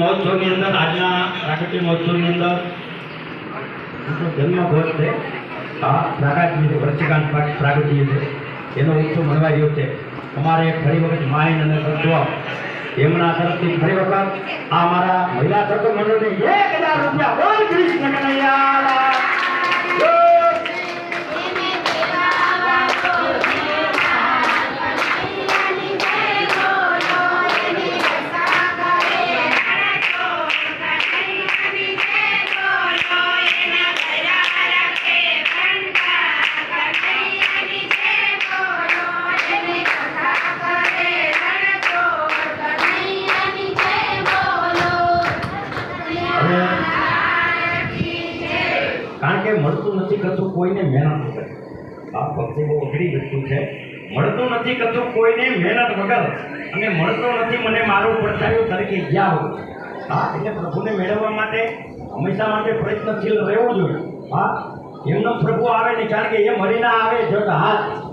મહોત્સવની અંદર, આજના પ્રાકૃતિક મહોત્સવની અંદર જન્મ ઘોષ છે. આ પ્રાગટ્ય વર્ષિકાંત પ્રાગટ્ય છે. એનો ઉત્સવ મનવાઈ રહ્યો છે. અમારે ફરી વખત માઇન અને તત્વ એમના તરફથી ફરી વખત આ અમારા મહિલા તત્વ મંડળને એક હજાર રૂપિયા બોલ કૃષ્ણ કનૈયા મળતું નથી કરતું કોઈને મહેનત વગર. આ ભક્તિ બહુ અઘરી વસ્તુ છે. મળતું નથી કરતું કોઈને મહેનત વગર અને મળતું નથી મને મારું પડછાયું તરીકે ગયા હોય. હા, એટલે પ્રભુને મેળવવા માટે હંમેશા માટે પ્રયત્નશીલ રહેવું જોઈએ. હા, એમનો પ્રભુ આવે નહીં કારણ કે એ મરીના આવે જટ હાથ.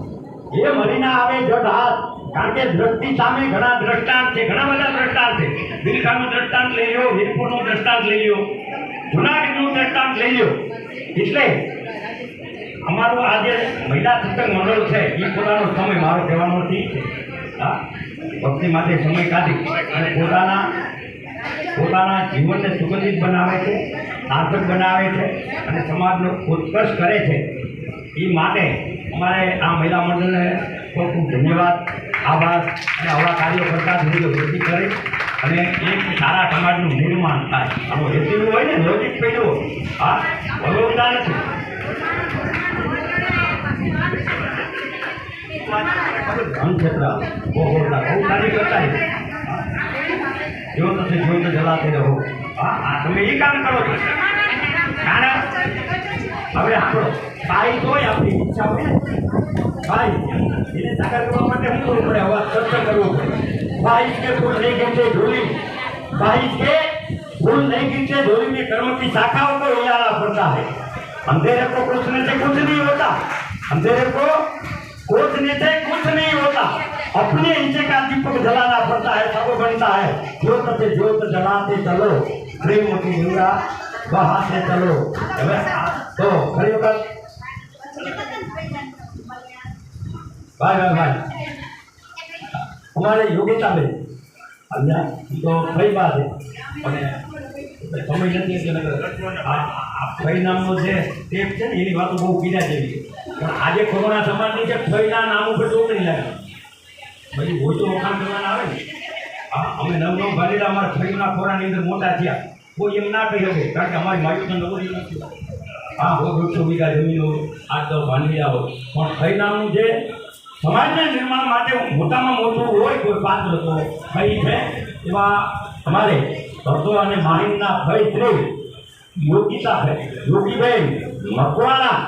એ મરીના આવે જટ હાથ. કારણ કે દ્રષ્ટિ સામે ઘણા દ્રષ્ટાંત છે, ઘણા બધા દ્રષ્ટાંત છે. બિલખાનું દ્રષ્ટાંત લઈ લ્યો, વીરપુરનું દ્રષ્ટાંત લઈ લ્યો, જુનાગઢનું દ્રષ્ટાંત લઈ લ્યો. એટલે અમારું આ જે મહિલા સત્સંગ મંડળ છે એ પોતાનો સમય મારો કહેવાનો નથી. હા? ભક્તિ માટે સમય કાઢી અને પોતાના પોતાના જીવનને સુગંધિત બનાવે છે, સાર્થક બનાવે છે અને સમાજનો ઉત્કર્ષ કરે છે. એ માટે અમારે આ મહિલા મંડળને ખૂબ ખૂબ ધન્યવાદ, આભાર અને આવા કાર્યો કરતા સુધી વૃદ્ધિ કરે. અને એક સારા સમાજનું નિર્માણ થાય. આવો હેતુ હોય ને, લોજિક પેલું હા? ભગવતા નથી. ધન ક્ષેત્ર બહુ બોલતા બહુ કાર્ય કરતા જો તો જોઈ તો જલાતી રહો હા આ તમે એ કામ કરો છો. કારણ હવે આપણો ભાઈ હોય આપણી ઈચ્છા હોય ભાઈ, એને સાકાર કરવા માટે શું કરવું પડે અવાજ સત્સંગ કરવો પડે. ભાઈ કે ફૂલ નહીં ગમતે ઢોલી भाई के फूल नहीं गिनते धोरी में कर्म की शाखाओं को हिलाना पड़ता है अंधेरे को पूछने से कुछ नहीं होता अंधेरे को पूछने से कुछ नहीं होता अपने नीचे का दीपक जलाना पड़ता है तब बनता है ज्योत से ज्योत जलाते चलो प्रेम की गंगा बहाते चलो હવે આ તો ફરી વખત ભાઈ ભાઈ યોગ્યતા અમારે યોગિતાબેન અહીંયા તો છે. અને સમય નથી એટલે નકર આ ફઈ નામનો જે ટેપ છે ને, એની વાતો બહુ પીડા જેવી પણ આજે કોરોના સમાજની છે ફઈના નામ ઉપર ચોકડી લાગે. પછી હોય તો વખાણ કરવાના આવે ને. હા, અમે નવ નવ ભાગેલા અમારા ફઈના ખોરાની અંદર મોટા થયા. કોઈ એમ ના કહી શકે, કારણ કે અમારી માયું તો નવરી નથી. હા, હો, વૃક્ષો વીઘા જમીન હોય, આ તો ભાંડિયા હોય. પણ ફઈ નામનું જે સમાજના નિર્માણ માટે મોટામાં મોટું હોય કોઈ પાત્ર તો ભાઈ છે. એવા અમારે ભક્તો અને માહિમના ભાઈ શ્રી યોગિતા છે યોગીબેન મકવાણા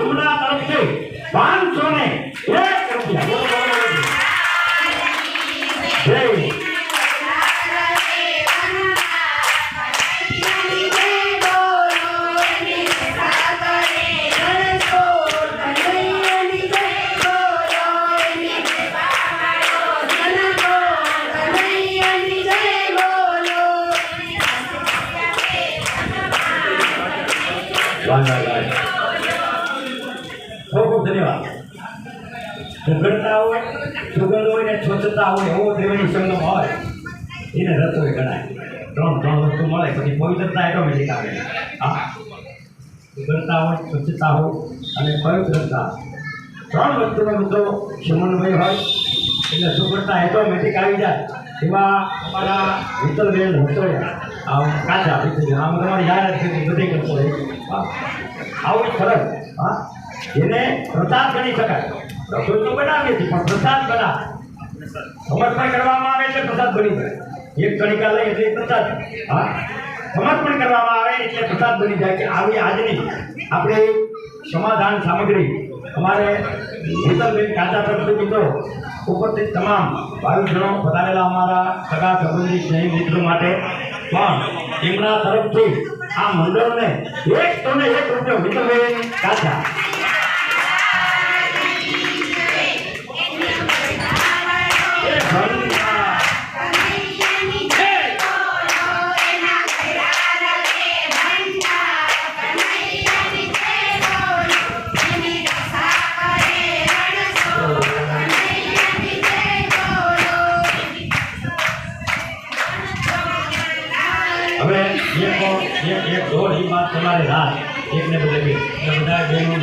એમના તરફથી પાંચસો ને એક રૂપિયા. સુગંધતા હોય, સુગંધ હોય ને સ્વચ્છતા હોય, એવો ત્રિવેણી સંગમ હોય, એને રસોઈ ગણાય. ત્રણ ત્રણ વસ્તુ મળે, પછી પવિત્રતા એટોમેટિક આવે. હા. સુગંધતા હોય, સ્વચ્છતા હોય અને પવિત્રતા. ત્રણ વસ્તુનો મિત્રો સમન્વય હોય, એટલે સુગંધતા એટોમેટિક આવી જાય. એવા અમારા વિઠ્ઠલબેન રસોયા આમ કાચા આમ તમારી યાદ જ બધી કરતો હોય. આવું સરસ હા. એને પ્રતાપ ગણી શકાય. રસોઈ તો બનાવીએ છીએ પણ પ્રસાદ બનાવે. સમર્પણ કરવામાં આવે એટલે પ્રસાદ બની જાય. એક કણિકા લઈ એટલે પ્રસાદ. હા? સમર્પણ કરવામાં આવે એટલે પ્રસાદ બની જાય કે આવી આજની આપણે સમાધાન સામગ્રી. અમારે હેતલબેન કાચા તરફથી મિત્રો, ઉપસ્થિત તમામ ભાવિકજનો પધારેલા અમારા સગા સંબંધી, સ્નેહી મિત્રો માટે. પણ એમના તરફથી આ મંડળને એક તો એક રૂપિયો મિત્રબેન કાચા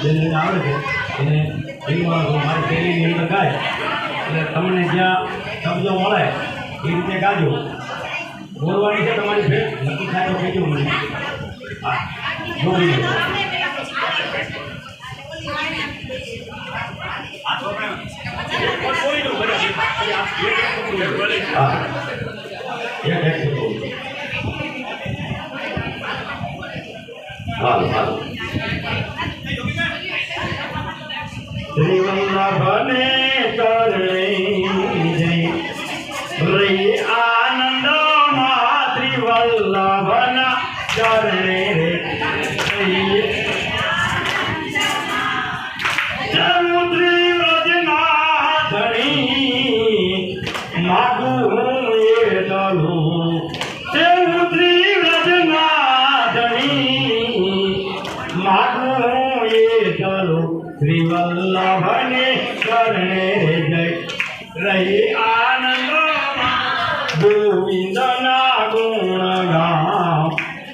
બધા આવે છે, એને એમાં મારી શૈલીની અંદર ગાય. એટલે તમને જ્યાં શબ્દો મળે, એ રીતે ગાજો. બોલવાની છે તમારી ભેટ? નક્કી થાય તો કહેજો મને. હા લો. હા, એક હાલો શ્રીવલ્લભને ચરણે